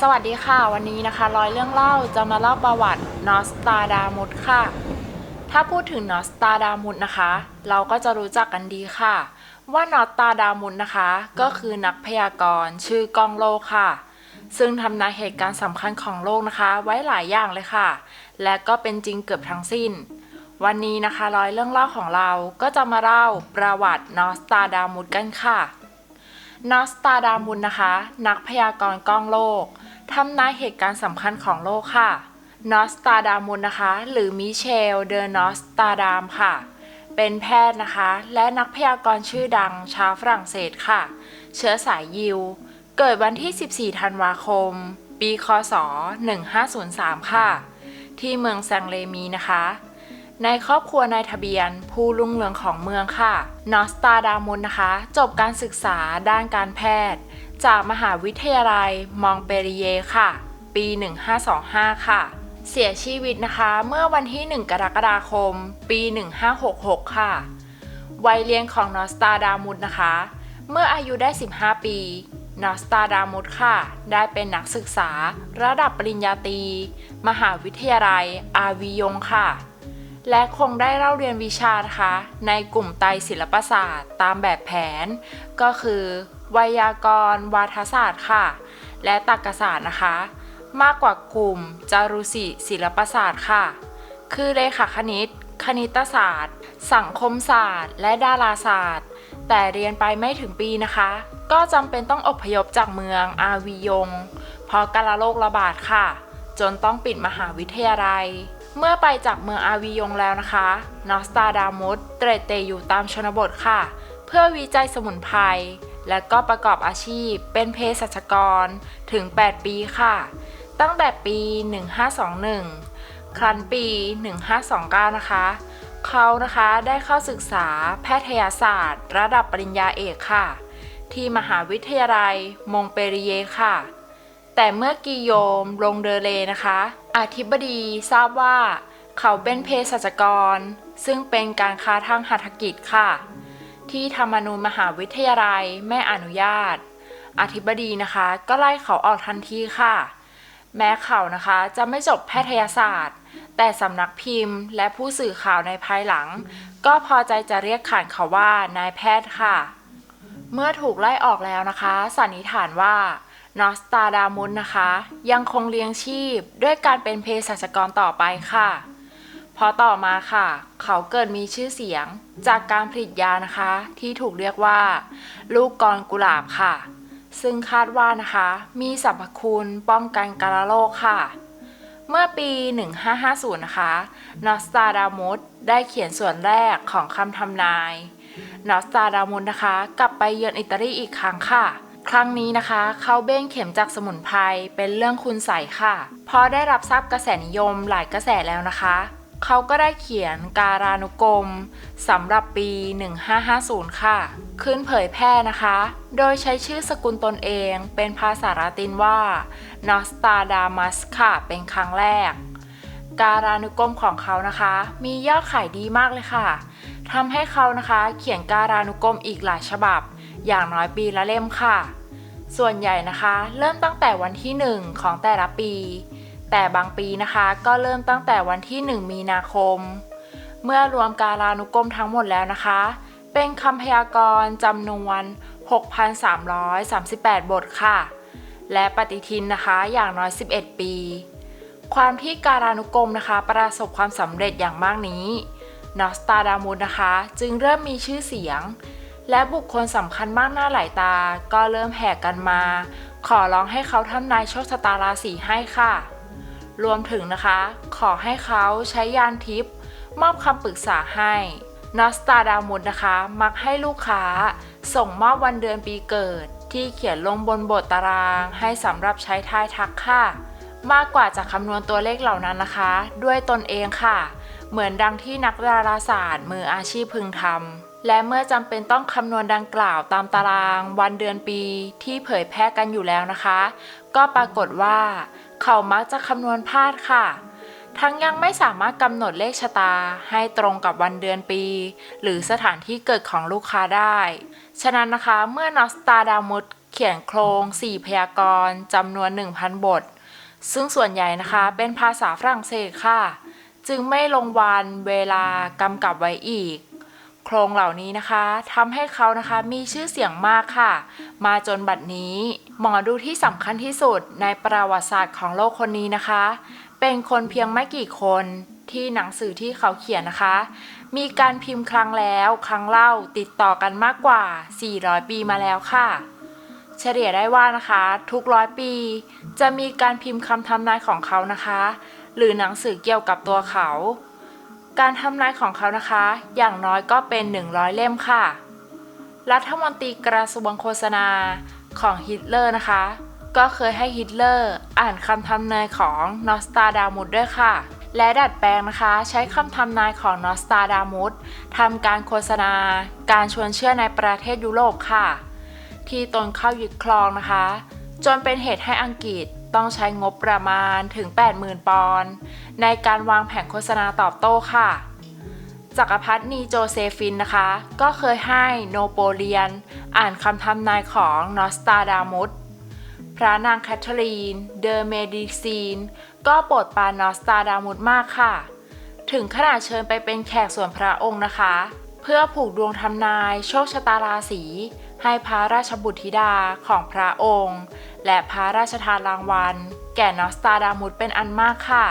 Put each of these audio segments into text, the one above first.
สวัสดีค่ะ วันนี้นะคะร้อยเรื่องเล่าจะมาเล่าประวัตินอสตาดามุสค่ะ ถ้าพูดถึงนอสตาดามุสนะคะ เราก็จะรู้จักกันดีค่ะ ว่านอสตาดามุสนะคะ ก็คือนักพยากรณ์ชื่อกองโลกค่ะ ซึ่งทำนายเหตุการณ์สำคัญของโลกนะคะ ไว้หลายอย่างเลยค่ะ และก็เป็นจริงเกือบทั้งสิ้น วันนี้นะคะร้อยเรื่องเล่าของเราก็จะมาเล่าประวัตินอสตาดามุสกันค่ะ นอสตาดามุนนะคะ นักพยากรณ์กล้องโลกทำนายเหตุการณ์สำคัญของโลกค่ะนอสตาดามุนนะคะ หรือมิเชล เดอนอสตาดามค่ะ เป็นแพทย์นะคะ และนักพยากรณ์ชื่อดังชาวฝรั่งเศสค่ะ เชื้อสายยิว เกิดวันที่ 14 ธันวาคม ปี คศ 1503 ค่ะ ที่เมืองแซงเลมีนะคะ ในครอบครัวนายทะเบียน ผู้รุ่งเรืองของเมืองค่ะนอสตาดามุนนะคะ จบการศึกษาด้านการแพทย์ จากมหาวิทยาลัยมองเปรีเยค่ะ ปี 1525 ค่ะ เสียชีวิตนะคะ เมื่อวันที่ 1 กรกฎาคม ปี 1566 ค่ะ วัยเรียนของนอสตาดามุสนะคะ เมื่ออายุได้ 15 ปีนอสตาดามุสค่ะ ได้เป็นนักศึกษาระดับปริญญาตรี มหาวิทยาลัยอาวิยงค่ะ และคงได้เล่าเรียนวิชานะคะในกลุ่มไตศิลปศาสตร์ ตามแบบแผน ก็คือ ไวยากรณ์ วาทศาสตร์ค่ะ และตรรกศาสตร์นะคะ มากกว่ากลุ่มจารุศิศิลปศาสตร์ค่ะ คือเลขาคณิต คณิตศาสตร์ สังคมศาสตร์ และดาราศาสตร์ แต่เรียนไปไม่ถึงปีนะคะ ก็จำเป็นต้องอพยพจากเมืองอาวิยง เพราะการโรคระบาดค่ะ จนต้องปิดมหาวิทยาลัย เมื่อไปจากเมืองอาวิยงแล้วนะคะนอสตาดามุสเตรเตอยู่ตามชนบทค่ะ เพื่อวิจัยสมุนไพรและก็ประกอบอาชีพเป็นเภสัชกรถึง 8 ปีค่ะ ตั้งแต่ปี 1521 ครั้นปี 1529 นะคะ เขานะคะได้เข้าศึกษาแพทยศาสตร์ ระดับปริญญาเอกค่ะ ที่มหาวิทยาลัยมงเปรีเยค่ะ แต่เมื่อกิโยมลงเดเลนะคะ อธิบดีทราบว่า เขาเป็นเภสัชกร ซึ่งเป็นการค้าทางหัตถกิจค่ะ ที่ธรรมนูญมหาวิทยาลัยไม่อนุญาต อธิบดีนะคะก็ไล่เขาออกทันทีค่ะ แม้เขานะคะจะไม่จบแพทยศาสตร์ แต่สำนักพิมพ์ และผู้สื่อข่าวในภายหลัง ก็พอใจจะเรียกขานเขาว่านายแพทย์ค่ะ เมื่อถูกไล่ออกแล้วนะคะสันนิษฐานว่า นอสตาดามุนนะคะ ยังคงเลี้ยงชีพด้วยการเป็นเภสัชกรต่อไปค่ะ พอต่อมาค่ะ เขาเกิดมีชื่อเสียงจากการผลิตยานะคะ ที่ถูกเรียกว่า ลูกกรกุหลาบค่ะ ซึ่งคาดว่านะคะ มีสรรพคุณป้องกันการโรคค่ะ เมื่อปี 1550 นะคะนอสตาดามุสได้เขียนส่วนแรกของคำทำนายนอสตาดามุสนะคะ กลับไปเยือนอิตาลีอีกครั้งค่ะ ครั้งนี้นะคะ เขาเบ้งเข็มจากสมุนไพรเป็นเรื่องคุณใสค่ะพอได้รับทราบกระแสนิยมหลายกระแสแล้วนะคะ เขาก็ได้เขียนการานุกรมสำหรับปี 1550 ค่ะ ขึ้นเผยแพร่นะคะ โดยใช้ชื่อสกุลตนเองเป็นภาษาลาตินว่านอสตาดามัสค่ะ เป็นครั้งแรก การานุกรมของเขานะคะ มียอดขายดีมากเลยค่ะทำให้เขานะคะ เขียนการานุกรมอีกหลายฉบับ อย่างน้อยปีละเล่มค่ะ ส่วนใหญ่นะคะ เริ่มตั้งแต่วันที่ 1 ของแต่ละปี แต่บางปีนะคะก็เริ่มตั้งแต่วันที่ 1 มีนาคม เมื่อรวมการานุกรมทั้งหมดแล้วนะคะ เป็นคำพยากรณ์จำนวน 6,338 บทค่ะ และปฏิทินนะคะอย่างน้อย 11 ปี ความที่การานุกรมนะคะ ประสบความสำเร็จอย่างมากนี้นอสตาดามุสนะคะ จึงเริ่มมีชื่อเสียง และบุคคลสำคัญมากหน้าหลายตา ก็เริ่มแห่กันมา ขอร้องให้เขาทำนายโชคชะตาราศีให้ค่ะ รวมถึงนะคะ ขอให้เขาใช้ยานทิพย์มอบคำปรึกษาให้นอสตาดามุสนะคะ มักให้ลูกค้า ส่งมอบวันเดือนปีเกิด ที่เขียนลงบนบทตารางให้สำหรับใช้ทายทักค่ะ มากกว่าจะคำนวณตัวเลขเหล่านั้นนะคะ ด้วยตนเองค่ะ เหมือนดังที่นักดาราศาสตร์มืออาชีพพึงทำ และเมื่อจำเป็นต้องคำนวณดังกล่าวตามตารางวันเดือนปีที่เผยแพร่กันอยู่แล้วนะคะ ก็ปรากฏว่า เขามักจะคำนวณพลาดค่ะ ทั้งยังไม่สามารถกำหนดเลขชะตาให้ตรงกับวันเดือนปี หรือสถานที่เกิดของลูกค้าได้ ฉะนั้นนะคะเมื่อนอสตาดามุสเขียนโครง 4 พยากรณ์จำนวน 1,000 บท ซึ่งส่วนใหญ่นะคะเป็นภาษาฝรั่งเศสค่ะ จึงไม่ลงวันเวลากำกับไว้อีก โครงเหล่านี้นะคะทำให้เขานะคะมีชื่อเสียงมากค่ะ มาจนบัดนี้ หมอดูที่สำคัญที่สุดในประวัติศาสตร์ของโลกคนนี้นะคะ เป็นคนเพียงไม่กี่คนที่หนังสือที่เขาเขียนนะคะ มีการพิมพ์ครั้งแล้วครั้งเล่าติดต่อกันมากกว่า 400 ปีมาแล้วค่ะ เฉลี่ยได้ว่านะคะ ทุกร้อยปี จะมีการพิมพ์คำทำนายของเขานะคะ หรือหนังสือเกี่ยวกับตัวเขา การทำนายของเขานะคะ อย่างน้อยก็เป็น 100 เล่มค่ะ รัฐมนตรีกระทรวงโฆษณาของฮิตเลอร์นะคะ ก็เคยให้ฮิตเลอร์อ่านคำทำนายของนอสตาดามุสด้วยค่ะ และดัดแปลงนะคะ ใช้คำทำนายของนอสตาดามุสทำการโฆษณา การชวนเชื่อในประเทศยุโรปค่ะ ที่ตนเข้ายึดครองนะคะ จนเป็นเหตุให้อังกฤษ ต้องใช้งบประมาณถึง 80,000 ปอนด์ในการวางแผนโฆษณาตอบโต้ค่ะ จักรพรรดินีโจเซฟินนะคะ ก็เคยให้โนโปเลียน อ่านคำทำนายของนอสตาดามุสพระนางแคทเธอรีน เดอเมดิซีน ก็โปรดปรานนอสตาดามุสมากค่ะ ถึงขนาดเชิญไปเป็นแขกส่วนพระองค์นะคะ เพื่อผูกดวงทำนายโชคชะตาราศี ให้พระราชบุตรธิดาของพระองค์ และพระราชทานรางวัล แก่นอสตาดามุสเป็นอันมากค่ะ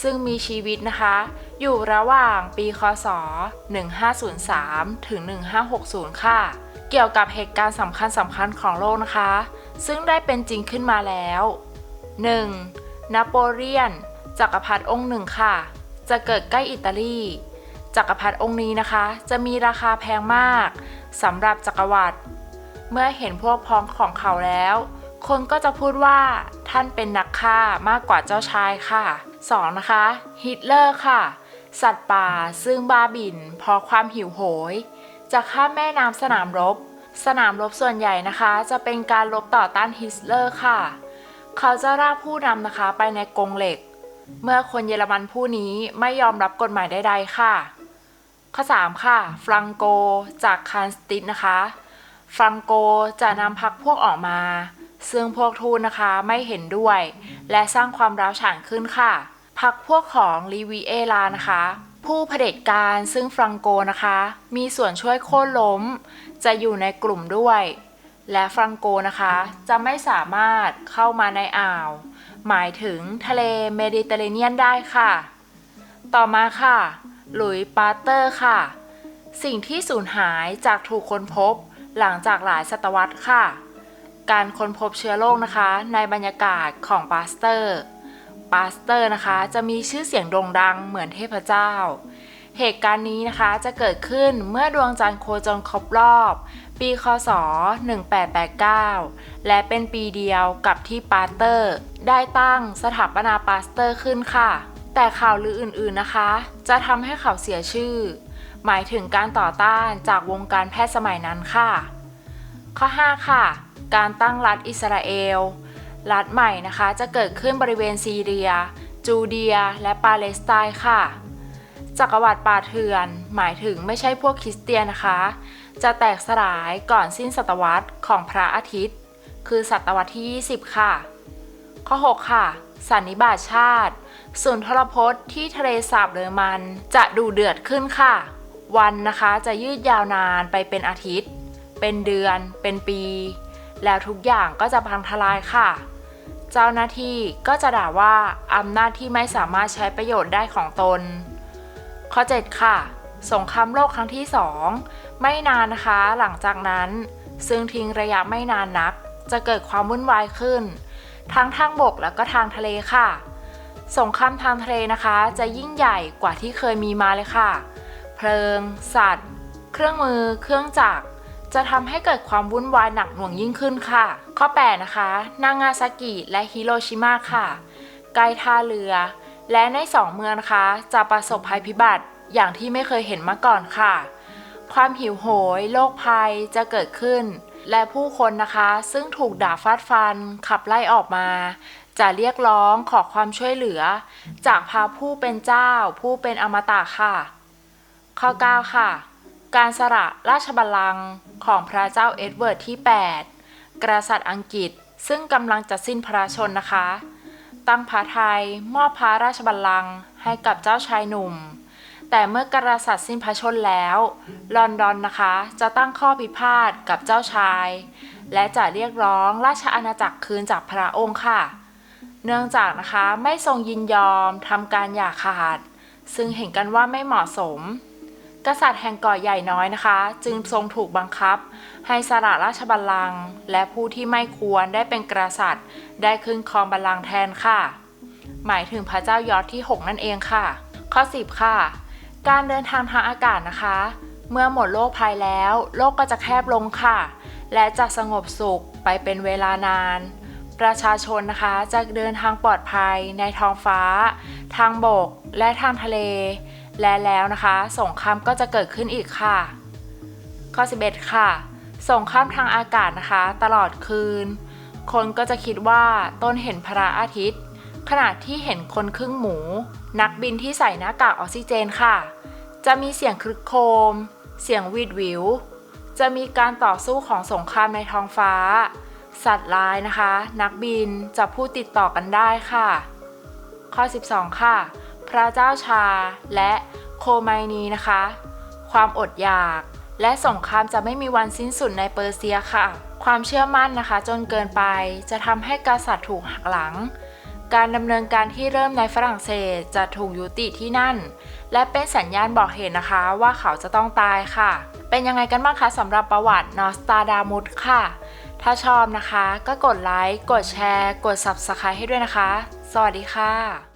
ซึ่งมีชีวิตนะคะ อยู่ระหว่างปีคศ 1503 ถึง 1560 ค่ะ เกี่ยวกับเหตุการณ์สำคัญสำคัญของโลกนะคะ ซึ่งได้เป็นจริงขึ้นมาแล้ว 1. นโปเลียน จักรพรรดิองค์หนึ่งค่ะ จะเกิดใกล้อิตาลีจักรพรรดิองค์นี้นะคะ จะมีราคาแพงมาก สำหรับจักรวรรดิเมื่อเห็นพวกพ้องของเขาแล้ว คนก็จะพูดว่าท่านเป็นนักฆ่ามากกว่าเจ้าชายค่ะ 2. นะคะ ฮิตเลอร์ค่ะ สัตว์ป่าซึ่งบ้าบินเพราะความหิวโหย จะข้ามแม่น้ำสนามรบ สนามรบส่วนใหญ่นะคะ จะเป็นการรบต่อต้านฮิตเลอร์ค่ะ เขาจะลากผู้นำนะคะไปในกรงเหล็ก เมื่อคนเยอรมันผู้นี้ไม่ยอมรับกฎหมายใดๆค่ะ ข้อ 3 ค่ะฟรังโกจากคานสติสนะคะฟรังโกจะนำพักพวกออกมา ซึ่งพวกทูตนะคะไม่เห็นด้วย และสร้างความร้าวฉานขึ้นค่ะ พักพวกของลีวีเอลานะคะ ผู้เผด็จการซึ่งฟรังโกนะคะ มีส่วนช่วยโค่นล้ม จะอยู่ในกลุ่มด้วย และฟรังโกนะคะ จะไม่สามารถเข้ามาในอ่าว หมายถึงทะเลเมดิเตอร์เรเนียนได้ค่ะ ต่อมาค่ะ หลุยปาเตอร์ค่ะ สิ่งที่สูญหายจากถูกค้นพบหลังจากหลายศตวรรษค่ะ การค้นพบเชื้อโรคนะคะ ในบรรยากาศของปาสเตอร์ปาสเตอร์นะคะ จะมีชื่อเสียงโด่งดังเหมือนเทพเจ้า เหตุการณ์นี้นะคะจะเกิดขึ้นเมื่อดวงจันทร์โคจรครบรอบ ปีคศ 1889 และเป็นปีเดียวกับที่ปาสเตอร์ ได้ตั้งสถาปนาปาสเตอร์ขึ้นค่ะ แต่ข่าวลืออื่นๆนะคะ จะทำให้เขาเสียชื่อ หมายถึงการต่อต้านจากวงการแพทย์สมัยนั้นค่ะ ข้อ 5 ค่ะ การตั้งรัฐอิสราเอล รัฐใหม่นะคะจะเกิดขึ้นบริเวณซีเรีย จูเดีย และปาเลสไตน์ค่ะ จักรวรรดิป่าเถื่อน หมายถึงไม่ใช่พวกคริสเตียนนะคะ จะแตกสลายก่อนสิ้นศตวรรษของพระอาทิตย์ คือศตวรรษที่ 20 ค่ะ ข้อ 6 ค่ะ สันนิบาตชาติ ศูนย์ทรพจน์ที่ทะเลสาบเลอมันจะดูเดือดขึ้นค่ะ วันนะคะจะยืดยาวนานไปเป็นอาทิตย์ เป็นเดือน เป็นปี แล้วทุกอย่างก็จะพังทลายค่ะ เจ้าหน้าที่ก็จะด่าว่าอำนาจที่ไม่สามารถใช้ประโยชน์ได้ของตน ข้อ 7 ค่ะ สงครามโลกครั้งที่ 2 ไม่นานนะคะหลังจากนั้น ซึ่งทิ้งระยะไม่นานนักจะเกิดความวุ่นวายขึ้น ทั้งทางบกแล้วก็ทางทะเลค่ะ สงครามทางทะเลนะคะ จะยิ่งใหญ่กว่าที่เคยมีมาเลยค่ะ เพลิง สัตว์ เครื่องมือ เครื่องจักรจะทำให้เกิดความวุ่นวายหนักหน่วงยิ่งขึ้นค่ะ ข้อ 8 นะคะ นางาซากิและฮิโรชิมาค่ะ ใกล้ท่าเรือ และในสองเมืองนะคะ จะประสบภัยพิบัติอย่างที่ไม่เคยเห็นมาก่อนค่ะ ความหิวโหย โรคภัยจะเกิดขึ้น และผู้คนนะคะซึ่งถูกด่าฟาดฟัน ขับไล่ออกมา จะเรียกร้องขอความช่วยเหลือ จากพาผู้เป็นเจ้า ผู้เป็นอมตะค่ะ ข้อ 9 ค่ะ การสละราชบัลลังก์ของพระเจ้าเอ็ดเวิร์ดที่ 8 กษัตริย์อังกฤษซึ่งกำลังจะสิ้นพระชนนะคะ ตั้งพระไทยมอบพระราชบัลลังก์ให้กับเจ้าชายหนุ่ม แต่เมื่อกษัตริย์สิ้นพระชนแล้ว ลอนดอนนะคะจะตั้งข้อพิพาทกับเจ้าชาย และจะเรียกร้องราชอาณาจักรคืนจากพระองค์ค่ะ เนื่องจากนะคะไม่ทรงยินยอมทำการหย่าขาด ซึ่งเห็นกันว่าไม่เหมาะสม กษัตริย์แห่งเกาะใหญ่น้อยนะคะ จึงทรงถูกบังคับ ให้สละราชบัลลังก์และผู้ที่ไม่ควรได้เป็นกษัตริย์ ได้ขึ้นครองบัลลังก์แทนค่ะ หมายถึงพระเจ้ายอร์ดที่ 6 นั่นเองค่ะ ข้อ 10 ค่ะ การเดินทางทางอากาศนะคะ เมื่อหมดโลกภัยแล้ว โลกก็จะแคบลงค่ะ และจะสงบสุขไปเป็นเวลานาน ประชาชนนะคะจะเดินทางปลอดภัยในท้องฟ้า ทางบกและทางทะเล และแล้วนะคะสงครามก็จะเกิดขึ้นอีกค่ะ ข้อ 11 ค่ะสงครามทางอากาศนะคะ ตลอดคืน คนก็จะคิดว่าต้นเห็นพระอาทิตย์ขณะที่เห็นคนครึ่งหมู นักบินที่ใส่หน้ากากออกซิเจนค่ะ จะมีเสียงครึกโครม เสียงวีดวิว จะมีการต่อสู้ของสงครามในท้องฟ้า สัตว์ร้ายนะคะ นักบินจะพูดติดต่อกันได้ค่ะ ข้อ 12 ค่ะ พระเจ้าชาและโคไมนีนะคะ ความอดอยาก และสงครามจะไม่มีวันสิ้นสุดในเปอร์เซียค่ะ ความเชื่อมั่นนะคะ จนเกินไปจะทำให้กษัตริย์ถูกหักหลัง การดำเนินการที่เริ่มในฝรั่งเศสจะถูกยุติที่นั่น และเป็นสัญญาณบอกเหตุนะคะว่าเขาจะต้องตายค่ะ เป็นยังไงกันบ้างคะสำหรับประวัตินอสตาดามุสค่ะ ถ้าชอบนะคะ ก็กดไลค์ กดแชร์ กด Subscribe ให้ด้วยนะคะ สวัสดีค่ะ